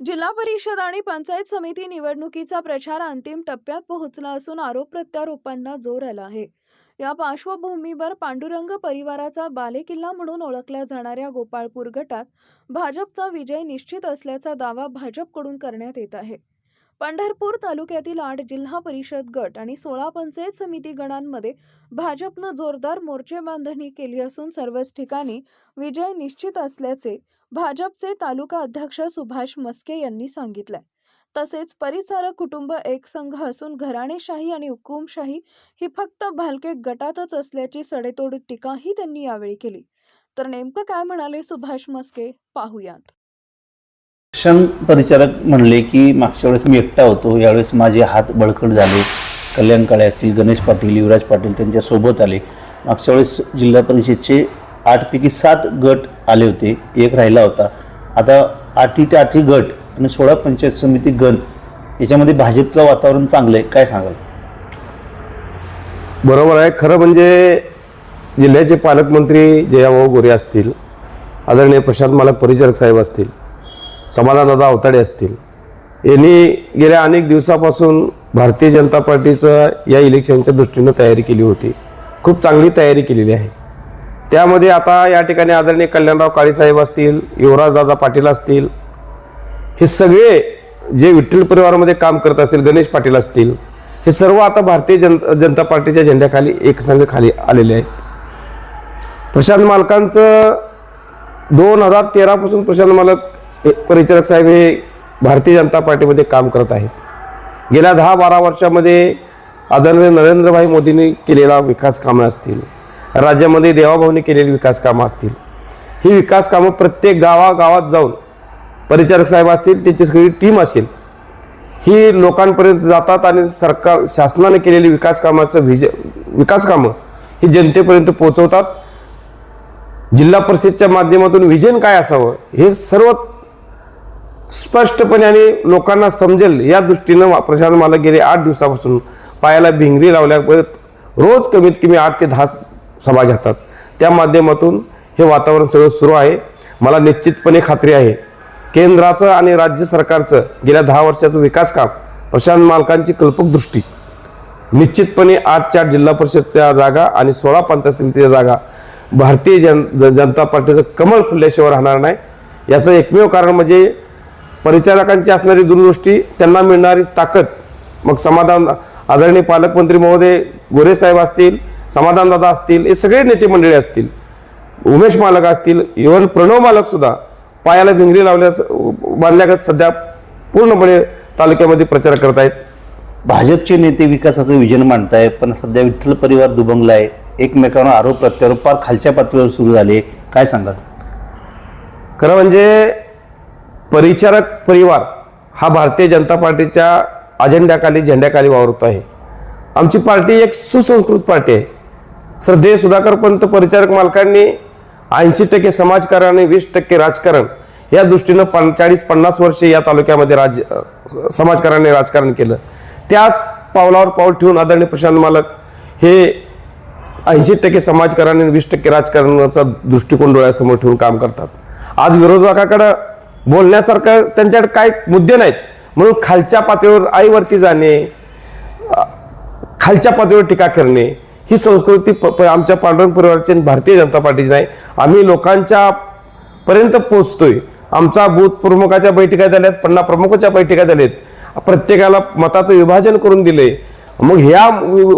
जिल्हा परिषद आणि पंचायत समिती निवडणुकीचा प्रचार अंतिम टप्प्यात पोहोचला असून आरोप प्रत्यारोपांना जोर आला आहे. या पार्श्वभूमीवर पांडुरंग परिवाराचा बालेकिल्ला म्हणून ओळखल्या जाणाऱ्या गोपाळपूर गटात भाजपचा विजय निश्चित असल्याचा दावा भाजपकडून करण्यात येत आहे. पंढरपूर तालुक्यातील आठ जिल्हा परिषद गट आणि सोळा पंचायत समिती गणांमध्ये भाजपनं जोरदार मोर्चे बांधणी केली असून सर्वच ठिकाणी विजय निश्चित असल्याचे भाजपचे तालुका अध्यक्ष सुभाष मस्के यांनी सांगितलंय. तसेच परिचारक कुटुंब एक संघ असून घराणेशाही आणि हुकुमशाही ही फक्त भालके गटातच असल्याची सडेतोड टीकाही त्यांनी यावेळी केली. तर नेमकं काय म्हणाले सुभाष मस्के? पाहूयात. क्षण परिचारक म्हणले की मागच्या वेळेस मी एकटा होतो. यावेळेस माझे हात बळकट झाले. कल्याण काळे असतील गणेश पाटील युवराज पाटील त्यांच्यासोबत आले. मागच्या वेळेस जिल्हा परिषदचे आठपैकी सात गट आले होते. एक राहिला होता. आता आठी ते आठी गट आणि सोळा पंचायत समिती गण याच्यामध्ये भाजपचं वातावरण चांगलं आहे. काय सांगाल? बरोबर आहे. खरं म्हणजे जिल्ह्याचे पालकमंत्री जयाभाऊ गोरे असतील आदरणीय प्रशांत मालक परिचारक साहेब असतील समाधानदादा अवताडे असतील यांनी गेल्या अनेक दिवसापासून भारतीय जनता पार्टीचं या इलेक्शनच्या दृष्टीनं तयारी केली होती. खूप चांगली तयारी केलेली आहे. त्यामध्ये आता या ठिकाणी आदरणीय कल्याणराव काळीसाहेब असतील युवराजदादा पाटील असतील हे सगळे जे विठ्ठल परिवारामध्ये काम करत असतील गणेश पाटील असतील हे सर्व आता भारतीय जन जनता पार्टीच्या झेंड्याखाली एकसंघ खाली आलेले आहेत. प्रशांत मालकांचं दोन हजार तेरापासून प्रशांत मालक परिचारक साहेब हे भारतीय जनता पार्टीमध्ये काम करत आहेत. गेल्या दहा बारा वर्षामध्ये आदरणीय नरेंद्रभाई मोदींनी केलेला विकास कामं असतील. राज्यामध्ये देवाभाऊने केलेली विकास कामं असतील. ही विकास कामं प्रत्येक गावागावात जाऊन परिचारक साहेब असतील त्यांची सगळी टीम असेल. ही लोकांपर्यंत जातात आणि सरकार शासनाने केलेली विकास कामाचं विज विकास कामं ही जनतेपर्यंत पोहोचवतात. जिल्हा परिषदच्या माध्यमातून विजन काय असावं हे सर्व स्पष्टपणे आणि लोकांना समजेल या दृष्टीनं प्रशांत मला गेले आठ दिवसापासून पायाला भिंगरी लावल्या रोज कमीत कमी आठ ते दहा सभा घेतात. त्या माध्यमातून हे वातावरण सगळं सुरू आहे. मला निश्चितपणे खात्री आहे. केंद्राचं आणि राज्य सरकारचं गेल्या दहा वर्षाचं विकास काम प्रशांत मालकांची कल्पक दृष्टी. निश्चितपणे आठ चार जिल्हा परिषदच्या जागा आणि सोळा पंचायत समितीच्या जागा भारतीय जन जनता पार्टीचं कमळ फुलल्याशिवाय राहणार नाही. याचं एकमेव कारण म्हणजे परिचारकांची असणारी दूरदृष्टी त्यांना मिळणारी ताकद. मग समाधान आदरणीय पालकमंत्री महोदय गोरे साहेब असतील समाधानदादा असतील हे सगळे नेते मंडळी असतील. उमेश मालक असतील इव्हन प्रणव मालक सुद्धा पायाला भिंगरी लावल्या बांधल्यागत सध्या पूर्णपणे तालुक्यामध्ये प्रचार करत आहेत. भाजपचे नेते विकासाचं विजन मांडताय पण सध्या विठ्ठल परिवार दुभंगला आहे एकमेकांवर आरोप प्रत्यारोप फार खालच्या पातळीवर सुरू झाले. काय सांगाल? खरं म्हणजे परिचारक परिवार हा भारतीय जनता पार्टीच्या अजेंड्याखाली झेंड्याखाली वावरतो आहे. आमची पार्टी एक सुसंस्कृत पार्टी आहे. श्रद्धेय सुधाकर पंत परिचारक मालकांनी ऐंशी टक्के समाजकारण आणि वीस टक्के राजकारण या दृष्टीनं पन चाळीस पन्नास वर्षे या तालुक्यामध्ये राज समाजकारणाने राजकारण केलं. त्याच पावलावर पाऊल ठेवून आदरणीय प्रशांत मालक हे ऐंशी टक्के समाजकारण आणि वीस टक्के राजकारणाचा दृष्टिकोन डोळ्यासमोर ठेवून काम करतात. आज विरोधकाकडं बोलण्यासारखं त्यांच्याकडे काय मुद्दे नाहीत. म्हणून खालच्या पातळीवर आईवरती जाणे खालच्या पातळीवर टीका करणे ही संस्कृती प- प- आमच्या पांडुरंग परिवाराची आणि भारतीय जनता पार्टीची नाही. आम्ही लोकांच्या पर्यंत पोहोचतोय. आमचा बूथ प्रमुखाच्या बैठका झाल्यात पन्ना प्रमुखाच्या बैठका झाल्यात. प्रत्येकाला मताचं विभाजन करून दिले मग ह्या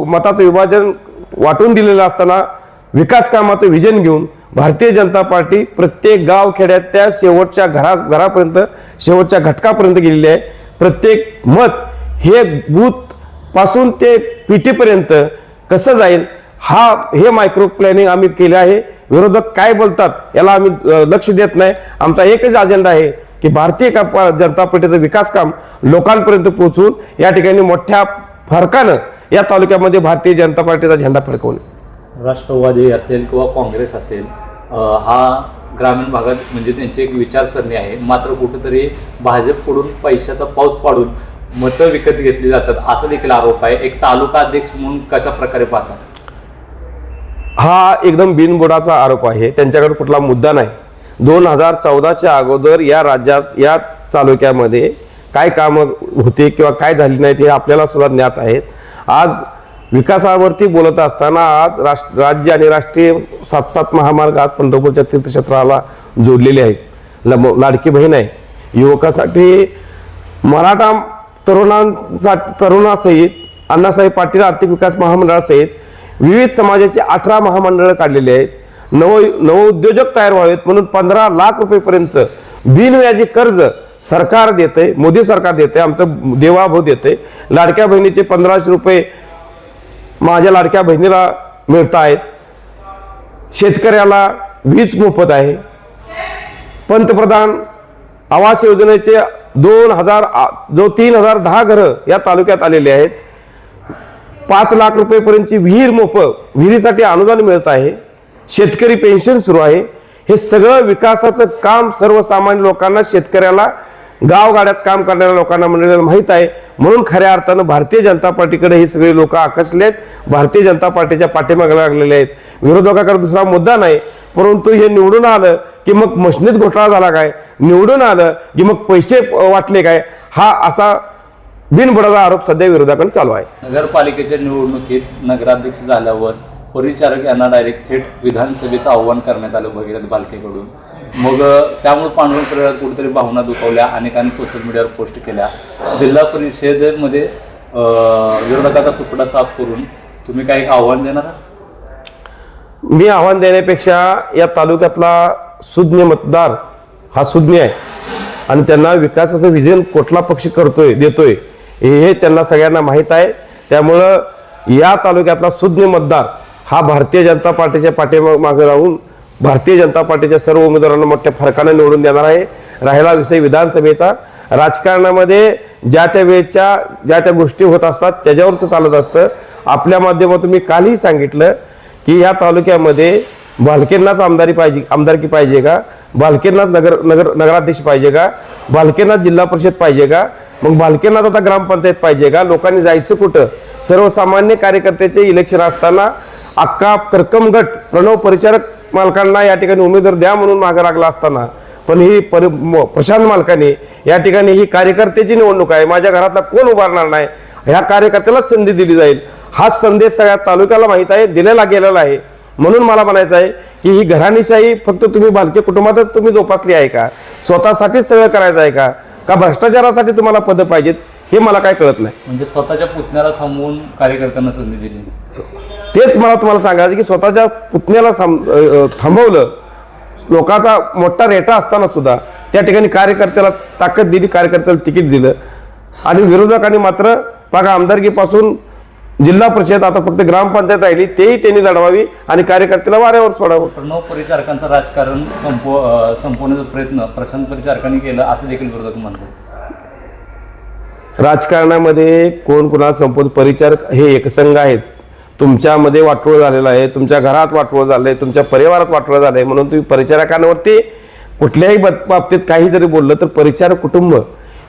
मताचं विभाजन वाटून दिलेलं असताना विकास कामाचं विजन घेऊन भारतीय जनता पार्टी प्रत्येक गाव खेड्यात त्या शेवटच्या घरा घरापर्यंत शेवटच्या घटकापर्यंत गेलेली आहे. प्रत्येक मत हे बूथपासून ते पीटीपर्यंत कसं जाईल? हा हे मायक्रो प्लॅनिंग आम्ही केले आहे. विरोधक काय बोलतात याला आम्ही लक्ष देत नाही. आमचा एकच अजेंडा आहे की भारतीय का जनता पार्टीचं विकास काम लोकांपर्यंत पोहोचून या ठिकाणी मोठ्या फरकानं या तालुक्यामध्ये भारतीय जनता पार्टीचा झेंडा फडकवणे राष्ट्रवादी असेल किंवा काँग्रेस असेल हा ग्रामीण भागात म्हणजे त्यांची एक विचारसरणी आहे. मात्र कुठंतरी भाजपकडून पैशाचा पाऊस पाडून मतं विकत घेतली जातात असा देखील आरोप आहे. एक तालुका अध्यक्ष म्हणून कशा प्रकारे पाहतात हा एकदम बिनबुडाचा आरोप आहे. त्यांच्याकडे कुठला मुद्दा नाही. दोन हजार चौदाच्या अगोदर या राज्यात या तालुक्यामध्ये काय कामं होते किंवा काय झाली नाहीत हे आपल्याला सुद्धा ज्ञात आहेत. आज विकासावरती बोलत असताना आज राष्ट्र राज्य आणि राष्ट्रीय सात सात महामार्ग आज पंढरपूरच्या तीर्थक्षेत्राला जोडलेले आहेत. ल लाडकी बहीण आहे. युवकासाठी मराठा तरुणांचा तरुणासहित अण्णासाहेब पाटील आर्थिक विकास महामंडळासहित विविध समाजाचे अठरा महामंडळं काढलेली आहेत. नव नवउद्योजक तयार व्हावेत म्हणून पंधरा लाख रुपयेपर्यंतचं बिनव्याजी कर्ज सरकार देते मोदी सरकार देते आमचं देवाभाऊ देते लाडक्या बहिणीचे पंधराशे रुपये माझ्या लाडक्या बहिणीला मिळत आहेत. शेतकऱ्याला वीज मोफत आहे. पंतप्रधान आवास योजनेचे दोन हजार जो तीन हजार दहा घरं या तालुक्यात आलेले आहेत. पाच लाख रुपयेपर्यंतची विहीर मोफ विहिरीसाठी अनुदान मिळत आहे. शेतकरी पेन्शन सुरू आहे. हे सगळं विकासाचं काम सर्वसामान्य लोकांना शेतकऱ्याला गावगाड्यात काम करणाऱ्या लोकांना मंडळीला माहीत आहे. म्हणून खऱ्या अर्थानं भारतीय जनता पार्टीकडे हे सगळे लोक आकर्षले आहेत भारतीय जनता पार्टीच्या पाठीमागे लागलेले आहेत. विरोधकाकडे दुसरा मुद्दा नाही. परंतु हे निवडून आलं की मग मशनीत घोटाळा झाला काय? निवडून आलं की मग पैसे वाटले काय? हा असा बिनबुडाचा आरोप सध्या विरोधाकडे चालू आहे. नगरपालिकेच्या निवडणुकीत नगराध्यक्ष झाल्यावर परिचारक यांना डायरेक्ट थेट विधानसभेचं आव्हान करण्यात आलं भगीरथ बालकेकडून. मग त्यामुळे पांडुरंग परिवारात कुठेतरी भावना दुखावल्या अनेकांनी सोशल मीडियावर पोस्ट केल्या. जिल्हा परिषदेमध्ये विरोधकाचा सुपडा साफ करून तुम्ही काही आव्हान देणार मी आव्हान देण्यापेक्षा या तालुक्यातला सुज्ञ मतदार हा सुज्ञ आहे. आणि त्यांना विकासाचं विजन कुठला पक्ष करतोय देतोय हे हे त्यांना सगळ्यांना माहीत आहे. त्यामुळं या तालुक्यातला सुज्ञ मतदार हा भारतीय जनता पार्टीच्या पाठीमागे राहून भारतीय जनता पार्टीच्या सर्व उमेदवारांना मोठ्या फरकाने निवडून देणार आहे. राहिला विषय विधानसभेचा. राजकारणामध्ये ज्या त्या वेळेच्या ज्या त्या गोष्टी होत असतात त्याच्यावर तर चालत असतं. आपल्या माध्यमातून मी कालही सांगितलं की या तालुक्यामध्ये भालकेंनाच आमदारी पाहिजे आमदारकी पाहिजे का? भालकेंनाच नगर नगर नगराध्यक्ष पाहिजे का? भालकेंनाच जिल्हा परिषद पाहिजे का? मग भालकेंनाच आता ग्रामपंचायत पाहिजे का? लोकांनी जायचं कुठं? सर्वसामान्य कार्यकर्त्याचे इलेक्शन असताना अक्का कर्कमगट प्रणव परिचारक मालकांना या ठिकाणी उमेदवार द्या म्हणून मागं लागला असताना पण ही पर प्रशांत मालकाने या ठिकाणी ही कार्यकर्त्याची निवडणूक आहे. माझ्या घरातला कोण उभारणार नाही? ह्या कार्यकर्त्यालाच संधी दिली जाईल. हाच संदेश सगळ्या तालुक्याला माहीत आहे दिलेला गेलेला आहे. म्हणून मला म्हणायचं आहे की ही घराणीशाही फक्त तुम्ही भालके कुटुंबातच तुम्ही जोपासली आहे का? स्वतःसाठीच सगळं करायचं आहे का? का भ्रष्टाचारासाठी तुम्हाला पदं पाहिजेत? हे मला काय कळत नाही. म्हणजे स्वतःच्या पुतण्याला थांबवून कार्यकर्त्यांना संधी दिली. तेच मला तुम्हाला सांगायचं की स्वतःच्या पुतण्याला थांब थांबवलं. लोकांचा मोठा रेटा असताना सुद्धा त्या ठिकाणी कार्यकर्त्याला ताकद दिली कार्यकर्त्याला तिकीट दिलं. आणि विरोधकांनी मात्र बघा आमदारकीपासून जिल्हा परिषद आता फक्त ग्रामपंचायत राहिली तेही त्यांनी लढवावी आणि कार्यकर्त्याला वाऱ्यावर सोडावं. प्रणव परिचारकांचं राजकारण संपव संपवण्याचा प्रयत्न प्रशांत परिचारकांनी केलं असं देखील विरोधक म्हणतात. राजकारणामध्ये कोण कुणाला संपूर्ण परिचारक हे एकसंघ आहेत. तुमच्यामध्ये वाटोळ झालेलं आहे तुमच्या घरात वाटोळ झालं आहे तुमच्या परिवारात वाटोळ झालं आहे म्हणून तुम्ही परिचारकांवरती कुठल्याही बत- बाबतीत काही जरी बोललं तर परिचारक कुटुंब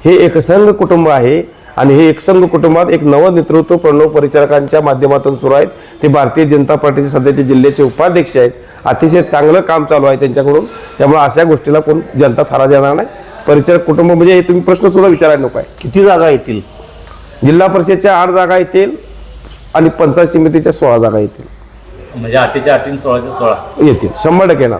हे एकसंघ कुटुंब आहे आणि हे एकसंघ कुटुंबात एक नवं नेतृत्व प्रणव परिचारकांच्या माध्यमातून सुरू आहेत. ते भारतीय जनता पार्टीचे सध्याचे जिल्ह्याचे उपाध्यक्ष आहेत. अतिशय चांगलं काम चालू आहे त्यांच्याकडून. त्यामुळे अशा गोष्टीला कोण जनता थारा देणार नाही. परिचारक कुटुंब म्हणजे हे तुम्ही प्रश्न सुद्धा विचारायला नको आहे. किती जागा येतील? जिल्हा परिषदच्या आठ जागा येतील. आणि पंचायत समितीच्या सोळा जागा येतील. म्हणजे अठीच्या अटीन सोळाच्या सोळा. येतील. शंभर टक्के येणार